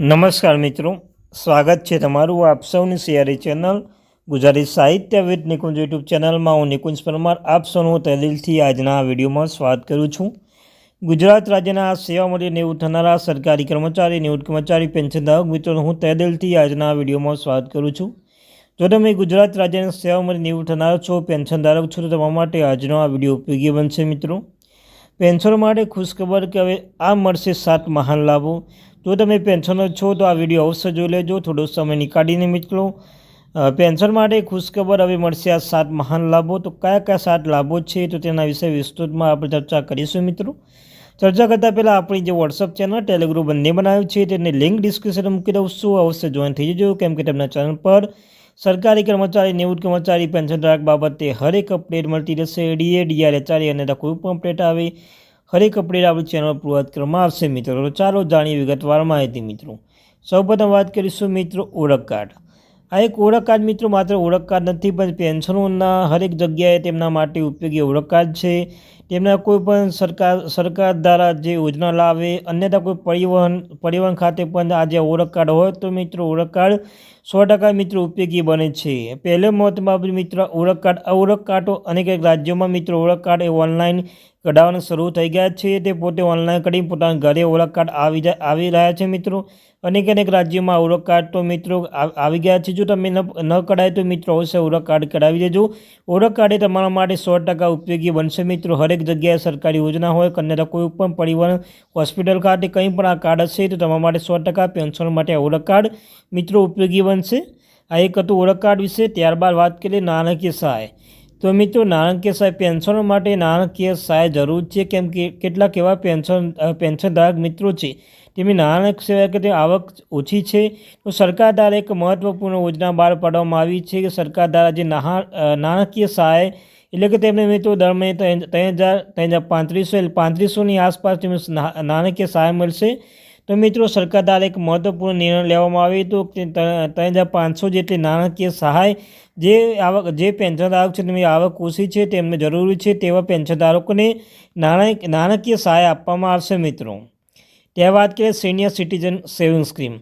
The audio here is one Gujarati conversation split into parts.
નમસ્કાર મિત્રો, સ્વાગત છે તમારું આપ સૌની સિયારી ચેનલ ગુજરાતી સાહિત્ય વિદ નિકુંજ યુટ્યુબ ચેનલમાં. હું નિકુંજ પરમાર, આપ સૌનું તહેદિલથી આજના વિડીયોમાં સ્વાગત કરું છું. ગુજરાત રાજ્યના સેવા માટે નિવૃત્ત થનારા સરકારી કર્મચારી, નિવૃત્ત કર્મચારી પેન્શનધારક મિત્રોનું હું તહેદિલથી આજના વિડીયોમાં સ્વાગત કરું છું. જો તમે ગુજરાત રાજ્યના સેવા માટે નિવૃત્ત થનારા છો પેન્શનધારક છો, તો તમારા માટે આજનો આ વીડિયો ઉપયોગી બનશે મિત્રો. પેન્શનો માટે ખુશખબર કે હવે આ મળશે સાત મહાન લાભો. જો તમે પેન્શનર છો, તો આ વીડિયો અવશ્ય જોઈ લેજો. થોડો સમય નીકાળીને મિત્રો પેન્શન માટે ખુશખબર હવે મળશે આ સાત મહાન લાભો. તો કયા કયા સાત લાભો છે, તો તેના વિશે વિસ્તૃતમાં આપણે ચર્ચા કરીશું મિત્રો. ચર્ચા કરતાં પહેલાં આપણી જે વોટ્સઅપ ચેનલ ટેલિગ્રુપ બંને બનાવ્યું છે, તેની લિંક ડિસ્ક્રિપ્શનમાં મૂકી દઉં છું. અવશ્ય જોઈન થઈ જજો. કેમ કે તેમના ચેનલ પર સરકારી કર્મચારી, નિવૃત્ત કર્મચારી પેન્શન ધારક બાબતે હરેક અપડેટ મળતી રહેશે. ડીએ ડીઆર અને કોઈ પણ અપડેટ આવે. હરેક અપડેટ આપણી ચેનલ પર પૂરત કરવામાં આવશે મિત્રો. ચાલો જાણીએ વિગતવાર માહિતી મિત્રો. સૌપ્રથમ વાત કરીશું મિત્રો ઓળખ કાર્ડ. આ એક ઓળખ કાર્ડ મિત્રો માત્ર ઓળખ કાર્ડ નથી, પણ પેન્શનોના હરેક જગ્યાએ તેમના માટે ઉપયોગી ઓળખ કાર્ડ છે. તેમના કોઈ પણ સરકાર સરકાર દ્વારા જે યોજના લાવે, અન્યથા કોઈ પરિવહન પરિવહન ખાતે પણ આ જે ઓળખ કાર્ડ હોય તો મિત્રો ઓળખ કાર્ડ સો ટકા મિત્રો ઉપયોગી બને છે. પહેલો મહત્વમાં મિત્રો ઓળખ કાર્ડ આ ઓળખ કાર્ડો અનેક રાજ્યોમાં મિત્રો ઓળખ કાર્ડ એ ઓનલાઈન કઢાવવાના શરૂ થઈ ગયા છે. તે પોતે ઓનલાઈન કરી પોતાના ઘરે ઓળખ કાર્ડ આવી જાય આવી રહ્યા છે મિત્રો. અનેક અનેક રાજ્યોમાં ઓળખ કાર્ડ તો મિત્રો આવી ગયા છે. જો તમે ન કઢાય તો મિત્રો અવશ્ય ઓળખ કાર્ડ કઢાવી દેજો. ઓળખ કાર્ડ એ તમારા માટે સો ટકા ઉપયોગી બનશે મિત્રો. હરેક જગ્યાએ સરકારી યોજના હોય કન્યા કોઈ પણ પરિવહન હોસ્પિટલ ખાતે કંઈ પણ આ કાર્ડ હશે તો તમારા માટે સો ટકા પેન્શન માટે ઓળખ કાર્ડ મિત્રો ઉપયોગી બનશે. આ એક હતું ઓળખ કાર્ડ વિશે. ત્યારબાદ વાત કરીએ નાણાકીય સહાય. તો મિત્રો નાણાકીય સહાય પેન્શનો માટે નાણાકીય સહાય જરૂર છે. કેમ કે કેટલાક એવા પેન્શન પેન્શનધારક મિત્રો છે તેમની નાણાકીય સેવા આવક ઓછી છે, તો સરકાર દ્વારા એક મહત્વપૂર્ણ યોજના બહાર પાડવામાં આવી છે કે સરકાર દ્વારા જે નાણાકીય સહાય, એટલે કે તેમને મિત્રો દર મહિને ત્રણ હજાર ત્રણ હજાર પાંત્રીસો એટલે પાંત્રીસોની આસપાસ તેમને નાણાકીય સહાય મળશે. તો મિત્રો સરકાર દ્વારા એક મહત્વપૂર્ણ નિર્ણય લેવામાં આવ્યો હતો કે ત્રણ હજાર પાંચસો જેટલી નાણાકીય સહાય જે આવક, જે પેન્શનધારક છે તેમની આવક ઓછી છે, તેમને જરૂરી છે તેવા પેન્શનધારકોને નાણાકીય સહાય આપવામાં આવશે મિત્રો. ત્યાં વાત કરીએ સિનિયર સિટીઝન સેવિંગ સ્કીમ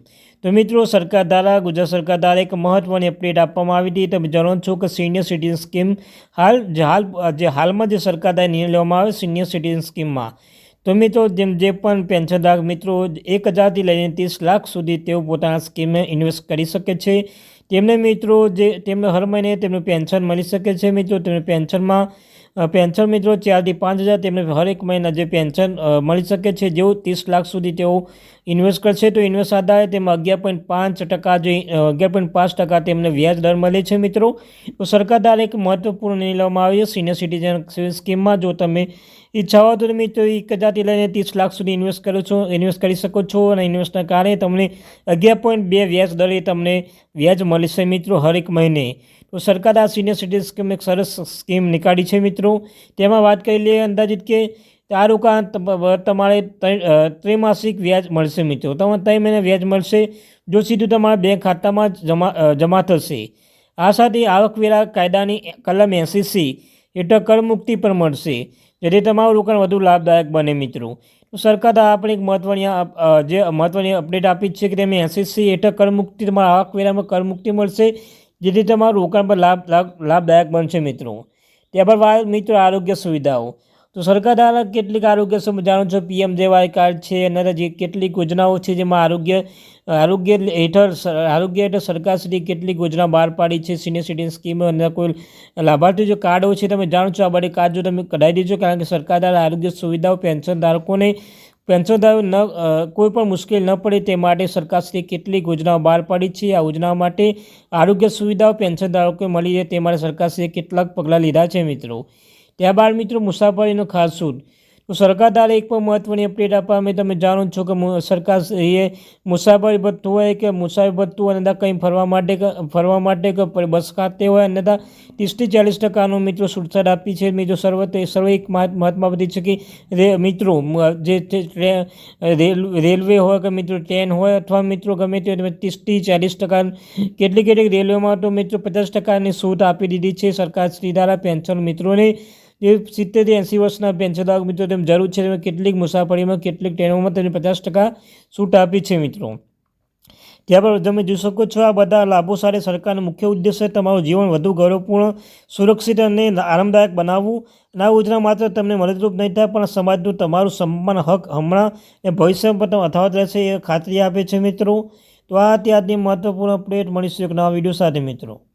તો મિત્રો, સરકાર દ્વારા, ગુજરાત સરકાર દ્વારા એક મહત્ત્વની અપડેટ આપવામાં આવી હતી. તમે જાણો છો કે સિનિયર સિટીઝન સ્કીમ હાલ જે હાલ, જે હાલમાં જે સરકાર દ્વારા નિર્ણય લેવામાં આવે સિનિયર સિટીઝન સ્કીમમાં તો મિત્રો, જેમ જે પણ પેન્શનધારક મિત્રો, એક હજારથી લઈને ત્રીસ લાખ સુધી તેઓ પોતાના સ્કીમે ઇન્વેસ્ટ કરી શકે છે. તેમને મિત્રો, જે, તેમને હર મહિને તેમનું પેન્શન મળી શકે છે મિત્રો. તેમને પેન્શનમાં પેન્શન મિત્રો, ચારથી પાંચ હજાર તેમને હરેક મહિના જે પેન્શન મળી શકે છે, જેઓ ત્રીસ લાખ સુધી તેઓ ઇન્વેસ્ટ કરશે, તો ઇન્વેસ્ટ આધારે તેમાં અગિયાર પોઈન્ટ પાંચ ટકા જે અગિયાર પોઈન્ટ પાંચ ટકા તેમને વ્યાજ દર મળે છે મિત્રો. તો સરકાર દ્વારા એક મહત્વપૂર્ણ નિર્ણય લેવામાં આવ્યો સિનિયર સિટીઝન સ્કીમમાં જો તમે ઈચ્છા હોય તો મિત્રો, એક હજારથી લઈને ત્રીસ લાખ સુધી ઇન્વેસ્ટ કરો છો, ઇન્વેસ્ટ કરી શકો છો અને ઇન્વેસ્ટના કારણે તમને અગિયાર પોઈન્ટ બે વ્યાજ દરે તમને વ્યાજ મળશે મિત્રો, હરેક મહિને. તો સરકાર આ સિનિયર સિટીઝન સ્કીમ એક સરસ સ્કીમ નીકાળી છે મિત્રો. તેમાં વાત કરી લઈએ અંદાજિત કે આ રોકાણ તમારે ત્રિમાસિક વ્યાજ મળશે મિત્રો. તમને ત્રણ મહિને વ્યાજ મળશે, જો સીધું તમારા બેંક ખાતામાં જમા જમા થશે. આ સાથે આવકવેરા કાયદાની કલમ એંસી સી હેઠળ કરમુક્તિ પણ મળશે, જેથી તમારું રોકાણ વધુ લાભદાયક બને મિત્રો. સરકાર દ્વારા આપણે એક મહત્વની જે મહત્ત્વની અપડેટ આપી છે કે તેમને સી હેઠળ કરમુક્તિ તમારા આવકવેરામાં કરમુક્તિ મળશે જેથી તમારું રોકાણ પર લાભ લાભ, લાભદાયક બનશે મિત્રો. ત્યારબાદ વાત મિત્રો આરોગ્ય સુવિધાઓ. તો સરકાર દ્વારા કેટલીક આરોગ્ય સુવિધા જાણો છો, પીએમ જેવાય કાર્ડ છે અને જે કેટલીક યોજનાઓ છે, જેમાં આરોગ્ય આરોગ્ય હેઠળ આરોગ્ય હેઠળ સરકાર શ્રી કેટલીક યોજના બહાર પાડી છે, સિનિયર સિટીઝન સ્કીમ અને કોઈ લાભાર્થી જો કાર્ડ હોય છે, તમે જાણો છો, આ બધી કાર્ડ જો તમે કઢાવી દેજો, કારણ કે સરકાર દ્વારા આરોગ્ય સુવિધાઓ પેન્શન ધારકોને પેન્શનધારકો ન કોઈ પણ મુશ્કેલ ન પડે તે માટે સરકારશ્રી કેટલીક યોજનાઓ બહાર પાડી છે. આ યોજનાઓ માટે આરોગ્ય સુવિધાઓ પેન્શનધારકોને મળી રહે તે માટે સરકારશ્રીએ કેટલાક પગલાં લીધા છે મિત્રો. ત્યારબાદ મિત્રો મુસાફરીનો ખાસ છૂટ તો સરકાર દ્વારા એક પણ મહત્ત્વની અપડેટ આપવામાં તમે જાણો છો કે મુ- એ મુસાફરી ભથ્થું હોય કે મુસાફરી ભથ્થું અન્યથા કંઈ ફરવા માટે કે, ફરવા માટે કે બસ ખાતે હોય અન્યથા ત્રીસથી ચાલીસ ટકાનો મિત્રો છૂટછાટ આપી છે. મિત્રો સર્વ સર્વ એક મહત્- મહત્વમાં બધી છે કે મિત્રો જે રેલ, રેલવે હોય કે મિત્રો ટ્રેન હોય અથવા મિત્રો ગમે તે તમે ત્રીસથી ચાલીસ ટકા કેટલીક કેટલીક રેલવેમાં તો મિત્રો પચાસ ટકાની છૂટ આપી દીધી છે. સરકાર શ્રી દ્વારા પેન્શન મિત્રોને જે સિત્તેરથી એંસી વર્ષના પેન્શનધારક મિત્રો, તેમ જરૂર છે તેમાં કેટલીક મુસાફરીમાં કેટલીક ટ્રેનોમાં તેમને પચાસ ટકા છૂટ આપી છે મિત્રો. ત્યારબાદ તમે જોઈ શકો છો આ બધા લાભો સાથે સરકારનો મુખ્ય ઉદ્દેશ્ય તમારું જીવન વધુ ગૌરવપૂર્ણ, સુરક્ષિત અને આરામદાયક બનાવવું. ના યોજના માત્ર તમને મદદરૂપ નહીં થાય, પણ સમાજનું તમારું સન્માન હક હમણાં અને ભવિષ્યમાં પણ અથાવત રહેશે એ ખાતરી આપે છે મિત્રો. તો આ ત્યારની મહત્વપૂર્ણ અપડેટ. મળીશું એક નવા વીડિયો સાથે મિત્રો.